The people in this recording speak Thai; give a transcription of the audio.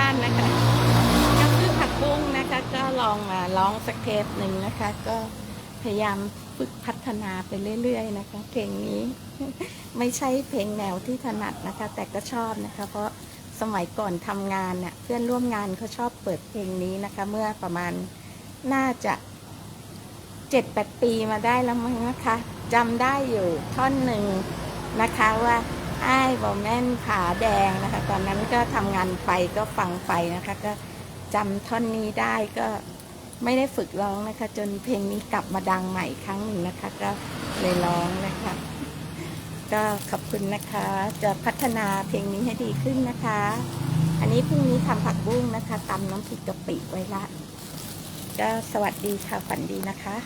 บ้านนะคะ ก็คือผักบุ้งนะคะ ก็ลองมาร้องสักเทปหนึ่งนะคะ ก็พยายามฝึกพัฒนาไปเรื่อยๆนะคะ เพลงนี้ไม่ใช่เพลงแนวที่ถนัดนะคะ แต่ก็ชอบนะคะ เพราะสมัยก่อนทำงานเนี่ยเพื่อนร่วมงานเขาชอบเปิดเพลงนี้นะคะ เมื่อประมาณน่าจะเจ็ดแปดปีมาได้แล้วมั้งนะคะจำได้อยู่ท่อนหนึ่งนะคะว่า อ้ายบอแม่นผาแดงนะคะ ตอนนั้นก็ทำงานไฟก็ฟังไฟนะคะ ก็จำท่อนนี้ได้ก็ไม่ได้ฝึกร้องนะคะ จนเพลงนี้กลับมาดังใหม่ครั้งหนึ่งนะคะ ก็เลยร้องนะคะ ก็ขอบคุณนะคะ จะพัฒนาเพลงนี้ให้ดีขึ้นนะคะ อันนี้พรุ่งนี้ทำผักบุ้งนะคะตำน้ำพริกกะปิไว้ละ ก็สวัสดีค่ะฝันดีนะคะ